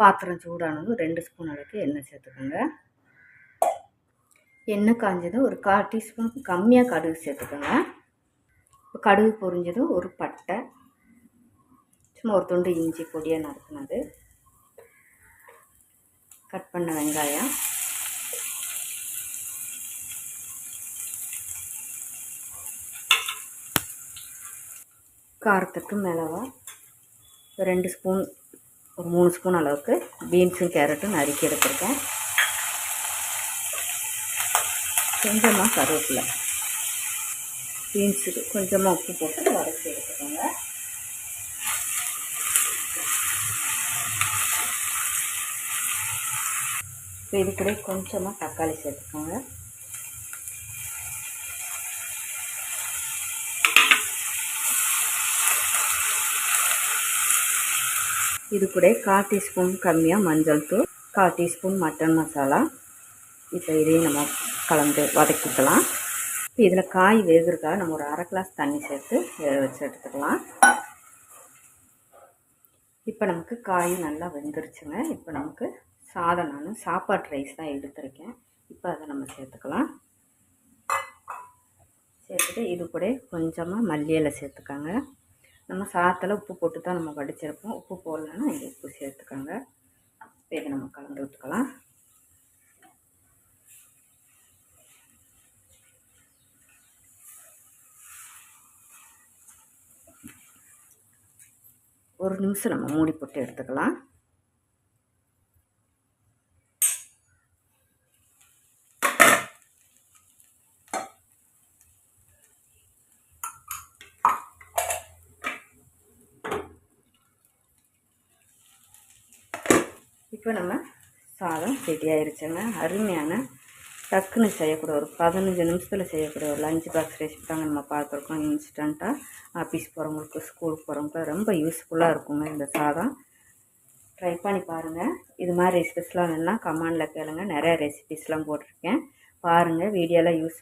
பாத்திரம் சூடானதும் ரெண்டு ஸ்பூன் அளவுக்கு எண்ணெய் சேர்த்துக்கோங்க. எண்ணெய் காஞ்சதும் ஒரு கால் டீஸ்பூனுக்கு கம்மியாக கடுகு சேர்த்துக்கோங்க. இப்போ கடுகு பொரிஞ்சதும் ஒரு பட்டை. சும்மா ஒரு துண்டு இஞ்சி பொடியாக நறுக்குனது. கட் பண்ண வெங்காயம். காரத்துக்கு மிளகா ரெண்டு ஸ்பூன் ஒரு மூணு ஸ்பூன் அளவுக்கு பீன்ஸும் கேரட்டும் நறுக்கி எடுத்துருக்கேன். கொஞ்சமாக கருவேப்பிலை. பீன்ஸுக்கு கொஞ்சமாக உப்பு போட்டு வதக்கி எடுத்துக்கோங்க. இப்போ இது கூட கொஞ்சமாக தக்காளி சேர்த்துக்கோங்க. இது கூட கால் டீஸ்பூன் கம்மியாக மஞ்சள் தூள் கால் டீஸ்பூன் மட்டன் மசாலா. இப்போ இதையும் நம்ம கலந்து வதக்கிக்கலாம். இப்போ இதில் காய் வேகிறதுக்காக நம்ம ஒரு அரை கிளாஸ் தண்ணி சேர்த்து வேக வச்சு எடுத்துக்கலாம். இப்போ நமக்கு காய் நல்லா வெந்துருச்சுங்க. இப்போ நமக்கு சாதம் நான் சாப்பாட்டு ரைஸ் தான் எடுத்திருக்கேன். இப்போ அதை நம்ம சேர்த்துக்கலாம். சேர்த்துட்டு இது கூட கொஞ்சமாக மல்லி இலை சேர்த்துக்கோங்க. நம்ம சாத்தில் உப்பு போட்டு தான் நம்ம வடிச்சிருப்போம். உப்பு போடலன்னா இங்கே உப்பு சேர்த்துக்கோங்க. இப்போ இதை நம்ம கலந்து விட்டுக்கலாம். ஒரு நிமிஷம் நம்ம மூடி போட்டு எடுத்துக்கலாம். இப்போ நம்ம சாதம் ரெடி ஆயிருச்சுங்க. அருமையான டக்குன்னு செய்யக்கூடிய ஒரு பதினஞ்சு நிமிஷத்தில் செய்யக்கூடிய ஒரு லஞ்ச் பாக்ஸ் ரெசிபி தாங்க நம்ம பார்த்துருக்கோம். இன்ஸ்டண்ட்டாக ஆஃபீஸ் போகிறவங்களுக்கு ஸ்கூலுக்கு போகிறவங்களுக்கு ரொம்ப யூஸ்ஃபுல்லாக இருக்குங்க இந்த சாதம். ட்ரை பண்ணி பாருங்கள் இது மாதிரி ரெசிபிஸ்லாம் வேணுன்னா கமெண்டில் கேளுங்க. நிறையா ரெசிபிஸ்லாம் போட்டிருக்கேன். பாருங்கள் வீடியோலாம் யூஸ்